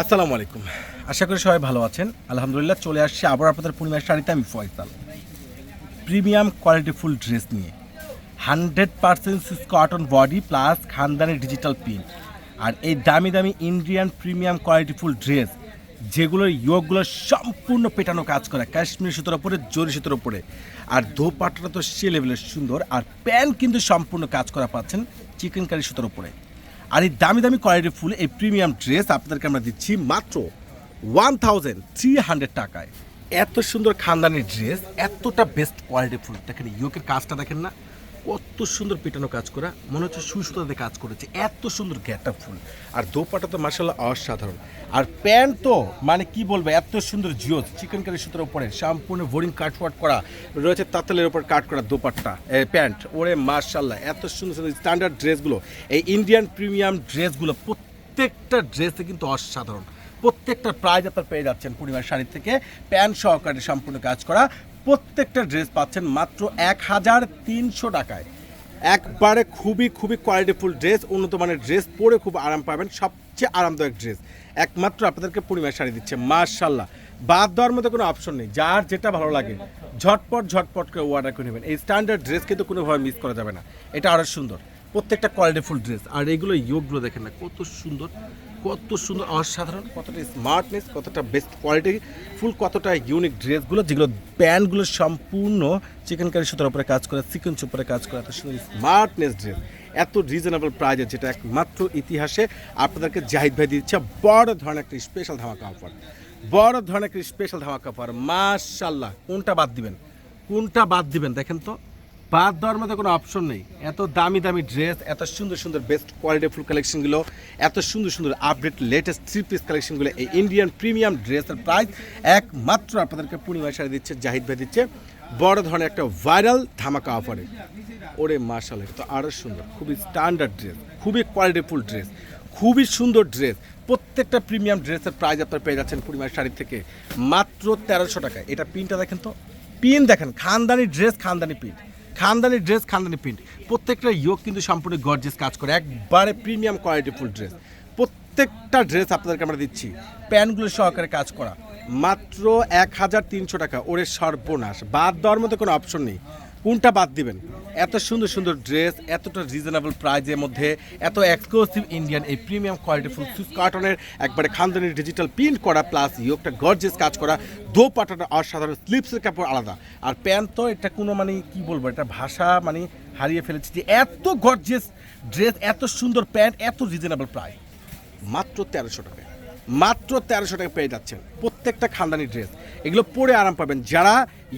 আসসালামু আলাইকুম। আশা করি সবাই ভালো আছেন। আলহামদুলিল্লাহ চলে আসছি আবার আপনাদের পূর্ণিমার শাড়িতে আমি ফয়সাল। প্রিমিয়াম কোয়ালিটিফুল ড্রেস নিয়ে। Hundred percent cotton body plus খানদানি ডিজিটাল প্রিন্ট। আর এই দামি দামি Indian premium quality full dress যেগুলোর ইয়োগগুলো সম্পূর্ণ পেটানো কাজ করে, কাশ্মীর সুতোর ওপরে, জরি সুতোর ওপরে। আর দোপাট্টাটা তো সে লেভেলের সুন্দর, আর প্যান্ট কিন্তু সম্পূর্ণ কাজ করা পাচ্ছেন চিকেন কারি সুতোর উপরে আর এই দামি দামি কোয়ালিটি ফুল এই প্রিমিয়াম ড্রেস আপনাদেরকে আমরা দিচ্ছি মাত্র ওয়ান থাউজেন্ড থ্রি হান্ড্রেড টাকায়। এত সুন্দর খানদানি ড্রেস, এতটা বেস্ট কোয়ালিটি ফুল। দেখেন ইয়োকের কাজটা দেখেন না কত সুন্দর পেটানো কাজ করা, মনে হচ্ছে সুই সুতাতে কাজ করেছে, এত সুন্দর গ্যাটা ফুল। আর দোপাটা তো মার্শাল্লাহ অসাধারণ। আর প্যান্ট তো মানে কি বলব, এত সুন্দর জিও চিকেন কারি সুতোর উপরে সম্পূর্ণ বোরিং কাট ওয়াট করা, রয়েছে তাতালের উপর কাট করা দোপাট্টা প্যান্ট। ওরে মার্শাল্লাহ এত সুন্দর সুন্দর স্ট্যান্ডার্ড ড্রেসগুলো। এই ইন্ডিয়ান প্রিমিয়াম ড্রেসগুলো, প্রত্যেকটা ড্রেসে কিন্তু অসাধারণ। প্রত্যেকটা প্রাইজ আপনার পেয়ে যাচ্ছেন পূর্ণিমার শাড়ি থেকে। প্যান্ট সহকারে সম্পূর্ণ কাজ করা প্রত্যেকটা ড্রেস পাচ্ছেন মাত্র এক হাজার তিনশো টাকায়। একবারে খুবই খুবই কোয়ালিটিফুল ড্রেস উন্নত মানের ড্রেস পরে খুব আরাম পাবেন, সবচেয়ে আরামদায়ক ড্রেস একমাত্র আপনাদেরকে পূর্ণিমার শাড়ি দিচ্ছে মার্শাল্লাহ বাদ দেওয়ার মধ্যে কোনো অপশন নেই, যার যেটা ভালো লাগে, ঝটপট ঝটপট করে অর্ডার করে নেবেন। এই স্ট্যান্ডার্ড ড্রেস কিন্তু কোনোভাবে মিস করা যাবে না, এটা আরও সুন্দর। প্রত্যেকটা কোয়ালিটিফুল ড্রেস আর এগুলো ইয়োগগুলো দেখেন না, কত সুন্দর কত সুন্দর, অসাধারণ, কতটা স্মার্টনেস কতটা বেস্ট কোয়ালিটি ফুল কতটা ইউনিক ড্রেসগুলো যেগুলো প্যান্টগুলো সম্পূর্ণ চিকেন কারি সুতোর উপরে কাজ করে চিকেন উপরে কাজ করে, এত সুন্দর স্মার্টনেস ড্রেস এত রিজনেবল প্রাইজে যেটা একমাত্র ইতিহাসে আপনাদেরকে জাহিদ ভাই দিচ্ছে, বড় ধরনের একটা স্পেশাল ধামাকা অফার বড় ধরনের একটা স্পেশাল ধামাকা অফার মাশাল্লাহ কোনটা বাদ দিবেন? কোনটা বাদ দিবেন? দেখেন তো। বাদ দেওয়ার মতো কোনো অপশন নেই। এত দামি দামি ড্রেস এত সুন্দর সুন্দর বেস্ট কোয়ালিটি ফুল কালেকশনগুলো এত সুন্দর সুন্দর আপডেট লেটেস্ট থ্রি পিস কালেকশনগুলো এই ইন্ডিয়ান প্রিমিয়াম ড্রেসের প্রাইস একমাত্র আপনাদেরকে পূর্ণিমা শাড়ি দিচ্ছে, জাহিদ ভাই দিচ্ছে। বড় ধরনের একটা ভাইরাল ধামাকা অফারে ওরে মার্শাল তো আরও সুন্দর, খুবই স্ট্যান্ডার্ড ড্রেস খুবই কোয়ালিটিফুল ড্রেস খুবই সুন্দর ড্রেস প্রত্যেকটা প্রিমিয়াম ড্রেসের প্রাইস আপনারা পেয়ে যাচ্ছেন পূর্ণিমার শাড়ি থেকে। মাত্র তেরোশো টাকা এটা পিনটা দেখেন তো? পিন দেখেন, খানদানি ড্রেস খানদানি পিন খানদানি ড্রেস খানদানি প্রিন্ট প্রত্যেকটা ইয়োগ কিন্তু সম্পূর্ণ গর্জেস কাজ করে, একবারে প্রিমিয়াম কোয়ালিটি ফুল ড্রেস প্রত্যেকটা ড্রেস আপনাদেরকে আমরা দিচ্ছি, প্যান্টগুলো সহকারে কাজ করা। মাত্র এক হাজার তিনশো টাকা, ওরে সর্বনাশ। বাদ দেওয়ার মতো কোনো অপশন নেই। কোনটা বাদ দিবেন? এত সুন্দর সুন্দর ড্রেস, এতটা রিজনেবল প্রাইজের মধ্যে, এত এক্সক্লুসিভ ইন্ডিয়ান এই প্রিমিয়াম কোয়ালিটিফুল সুস কার্টনের একবারে খানদানি ডিজিটাল প্রিন্ট করা প্লাস ইয়োগটা গর্জেস কাজ করা দো পাটাটা অসাধারণ স্লিপসের কাপড় আলাদা। আর প্যান্ট তো এটা কোনো মানে কি বলব, এটা ভাষা মানে হারিয়ে ফেলেছি যে এত গর্জেস ড্রেস এত সুন্দর প্যান্ট এত রিজনেবল প্রাইস মাত্র তেরোশো টাকা মাত্র তেরোশো টাকা পেয়ে যাচ্ছেন। প্রত্যেকটা খানদানি ড্রেস এগুলো পরে আরাম পাবেন। যারা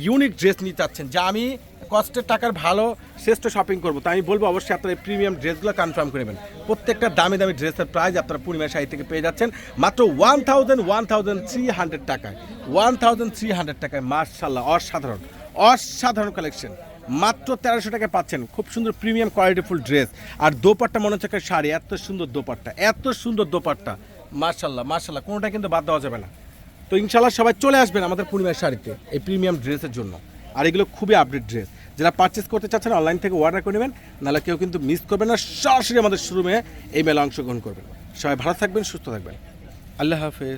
ইউনিক ড্রেস নিতে চাচ্ছেন, যা আমি কষ্টের টাকার ভালো, শ্রেষ্ঠ শপিং করব, তো আমি বলব অবশ্যই আপনারা এই প্রিমিয়াম ড্রেসগুলো কনফার্ম করে নেবেন। প্রত্যেকটা দামি দামি ড্রেসের প্রাইস আপনারা পূর্ণিমা শাড়ি থেকে পেয়ে যাচ্ছেন। মাত্র one thousand one thousand three hundred টাকায়। ওয়ান থাউজেন্ড থ্রি হান্ড্রেড টাকায় মার্শাল্লাহ অসাধারণ। অসাধারণ কালেকশন মাত্র তেরোশো টাকায় পাচ্ছেন। খুব সুন্দর প্রিমিয়াম কোয়ালিটিফুল ড্রেস আর দোপাট্টা মনে হচ্ছে শাড়ি। এত সুন্দর দোপাট্টা। এত সুন্দর দোপাট্টা। মার্শাল্লাহ মার্শাল্লাহ কোনোটা কিন্তু বাদ দেওয়া যাবে না। তো ইনশাল্লাহ সবাই চলে আসবেন আমাদের পূর্ণিমার শাড়িতে, এই প্রিমিয়াম ড্রেসের জন্য। আর এগুলো খুবই আপডেট ড্রেস যারা পারচেস করতে চাচ্ছেন অনলাইন থেকে অর্ডার করে নেবেন, নাহলে কেউ কিন্তু মিস করবেন না। সরাসরি আমাদের শোরুমে এই মেলা অংশগ্রহণ করবেন। সবাই ভালো থাকবেন, সুস্থ থাকবেন। আল্লাহ হাফেজ।